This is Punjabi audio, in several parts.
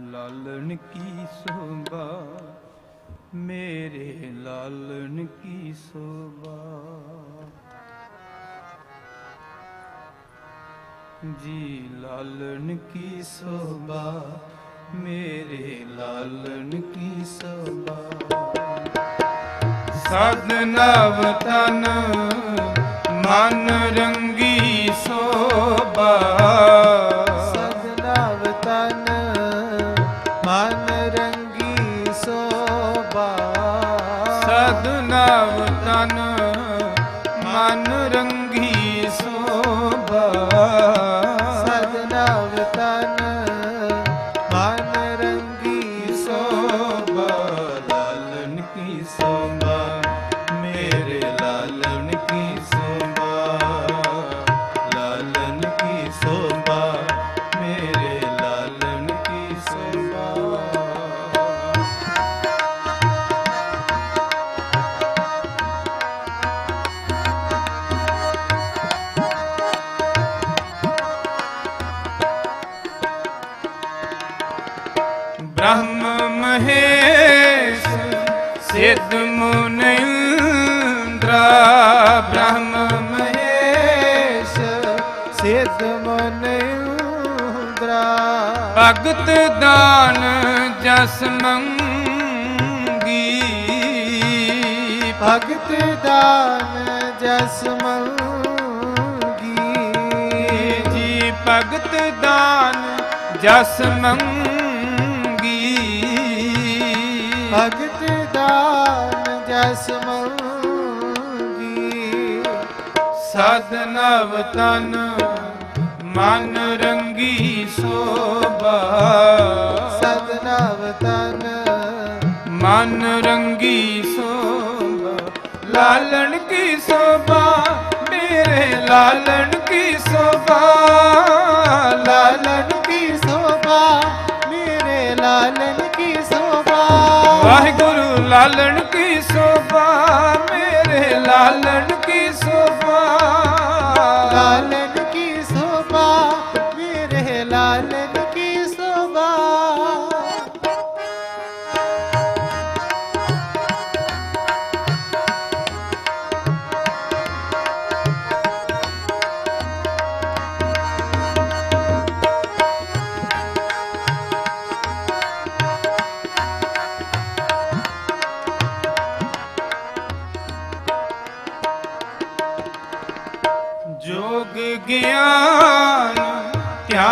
ਲਾਲਣ ਕੀ ਸੋਭਾ, ਮੇਰੇ ਲਾਲਣ ਕੀ ਸੋਭਾ। ਜੀ ਲਾਲਣ ਕੀ ਸੋਭਾ, ਮੇਰੇ ਲਾਲਣ ਕੀ ਸੋਭਾ। ਸਦ ਨਵ ਮਨ ਰੰਗੀ ਸੋਭਾ। ਰੰਗੀ ਸੋਭਾ। ਸਦ ਨਵ ਤਨ ਮਨ ਰੰਗੀ ਬ੍ਰਹਮ ਮਹੇਸ਼ ਸਿੱਧ ਮੁਨ ਇੰਦਰਾ ਬ੍ਰਹਮ ਮਹੇਸ਼ ਸਿੱਧ ਮਨ ਇੰਦਰਾ ਭਗਤ ਦਾਨ ਜਸ ਮੰਗੀ। ਭਗਤ ਦਾਨ ਜਸ ਮੰਗੀ। ਜੀ ਭਗਤ ਦਾਨ ਜਸ ਮੰਗੀ। ਭਗਤ ਦਾਨ ਜਸ ਮੰਗੀ। ਸਦ ਤਨ ਮਨ ਰੰਗੀ ਸੋਭਾ। ਸਦਨਵ ਤਨ ਮਨ ਰੰਗੀ ਸੋਭਾ। ਲਾਲਣ ਕੀ ਸੋਭਾ? ਮੇਰੇ ਲਾਲਣ ਕੀ ਸੋਭਾ? ਲਾਲਣ ਕੀ ਵਾਹਿਗੁਰੂ ਲਾਲਣ ਕੀ ਸੋਭਾ? ਮੇਰੇ ਲਾਲਣ ਕੀ ਸੋਭਾ?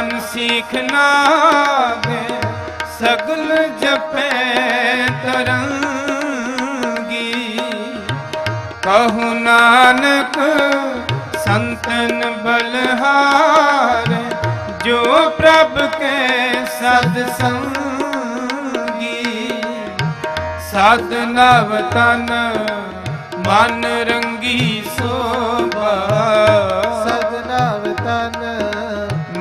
ਧਿਆਨ ਸਿੱਖਣਾ ਵੇ ਸਗਲ ਜਪੈ ਤਰੰਗੀ। ਕਹੂ ਨਾਨਕ, ਸੰਤਨ ਬਲਹਾਰ, ਜੋ ਪ੍ਰਭ ਕੇ ਸਦ ਸੰਗੀ। ਸਦ ਨਵ ਤਨ, ਮਨ ਰੰਗੀ ਸੋਭਾ।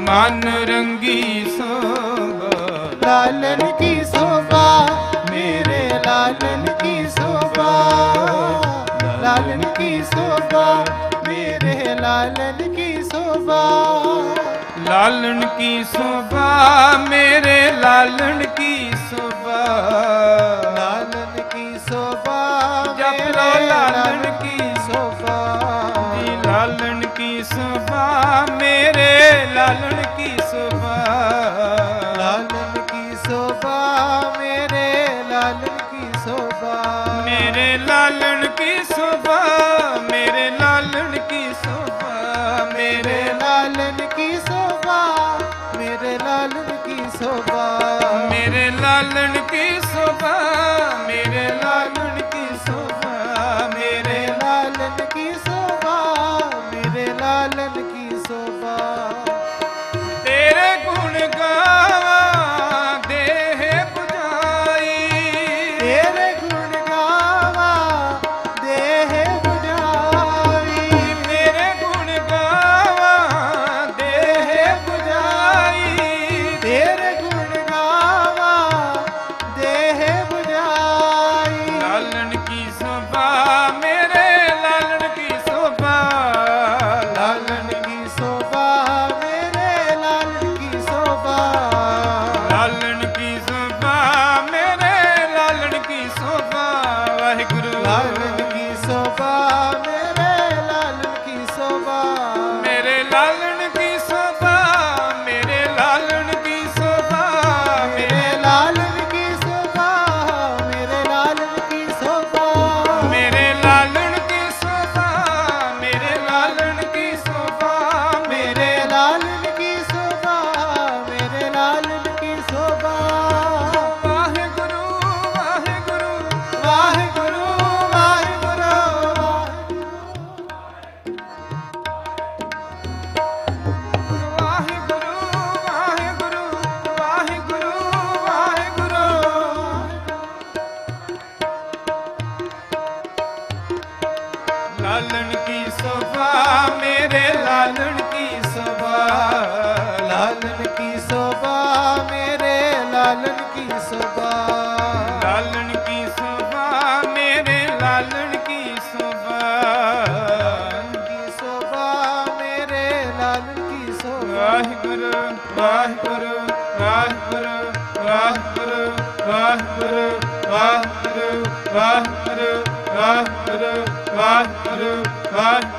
ਮਨ ਰੰਗੀ ਸੋਭਾ। ਲਾਲਨ ਕੀ ਸੋਭਾ? ਮੇਰੇ ਲਾਲਨ ਕੀ ਸੋਭਾ? ਲਾਲਨ ਕੀ ਸੋਭਾ? ਮੇਰੇ ਲਾਲਨ ਕੀ ਸੋਭਾ? ਲਾਲਣ ਕੀ ਸੋਭਾ? ਮੇਰੇ ਲਾਲਣ ਕੀ ਸੋਭਾ? ਲਾਲਨ ਕੀ ਸੋਭਾ? ਲਾਲਨ ਕੀ ਸੋਭਾ। ਮੇਰੇ ਲਾਲਣ ਕੀ ਸੋਭਾ? ਮੇਰੇ ਲਾਲਣ ਕੀ ਸੋਭਾ? ਮੇਰੇ ਮੇਰੇ ਲਾਲਨ ਕੀ ਸੋਭਾ? ਮੇਰੇ ਲਾਲਨ ਕੀ ਸੋਭਾ? डालने ਮੇਰੇ ਲਾਲਣ ਕੀ ਸੋਭਾ ਲਾਲਣ ਕੀ ਸੋਭਾ ਮੇਰੇ ਲਾਲਣ ਕੀ ਸੋਭਾ ਲਾਲਣ ਕੀ ਸੋਭਾ ਮੇਰੇ ਲਾਲਣ ਕੀ ਸੋਭਾ ਕੀ ਸੋਭਾ ਮੇਰੇ ਲਾਲਣ ਕੀ ਸੋਭਾ ਵਾਹਿਗੁਰੂ ਵਾਹਿਗੁਰੂ ਵਾਹਿਗੁਰੂ ਵਾਹਿਗੁਰੂ ਵਾਹਿਗੁਰੂ ਵਾਹਿਗੁਰੂ ਵਾਹਿਗੁਰੂ ਵਾਹਿਗੁਰੂ ਵਾਹਿਗੁਰੂ ਵਾਹਿਗੁਰੂ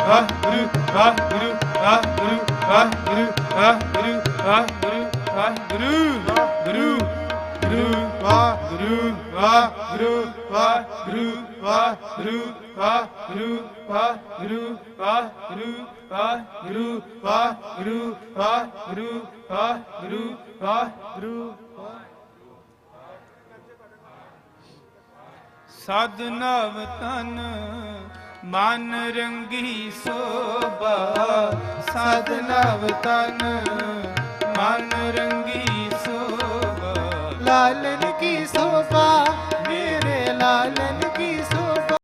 ਵਾਹਿਗੁਰੂ ਵਾਹਿਗੁਰੂ ਵਾਹਿਗੁਰੂ ਵਾਹਿਗੁਰੂ ਵਾਹਿਗੁਰੂ ਵਾਹਿਗੁਰੂ ਵਾਹਿਗੁਰੂ ਗੁਰੂ ਵਾਹਿਗੁਰੂ ਵਾਹਿਗੁਰੂ ਵਾਹਿਗੁਰੂ ਵਾਹਿਗੁਰੂ ਵਾਹਿਗੁਰੂ ਵਾਹਿਗੁਰੂ ਵਾਹਿਗੁਰੂ ਵਾਹਿਗੁਰੂ ਵਾਹਿਗੁਰੂ ਵਾਹਿਗੁਰੂ ਵਾਹਿਗੁਰੂ ਵਾਹਿਗੁਰੂ ਸਦ ਨਵ ਤਨ ਮਨ ਰੰਗੀ ਸੋਭਾ ਸਦ ਨਵ ਤਨ। ਮਨ ਰੰਗੀ ਸੋਭਾ ਲਾਲ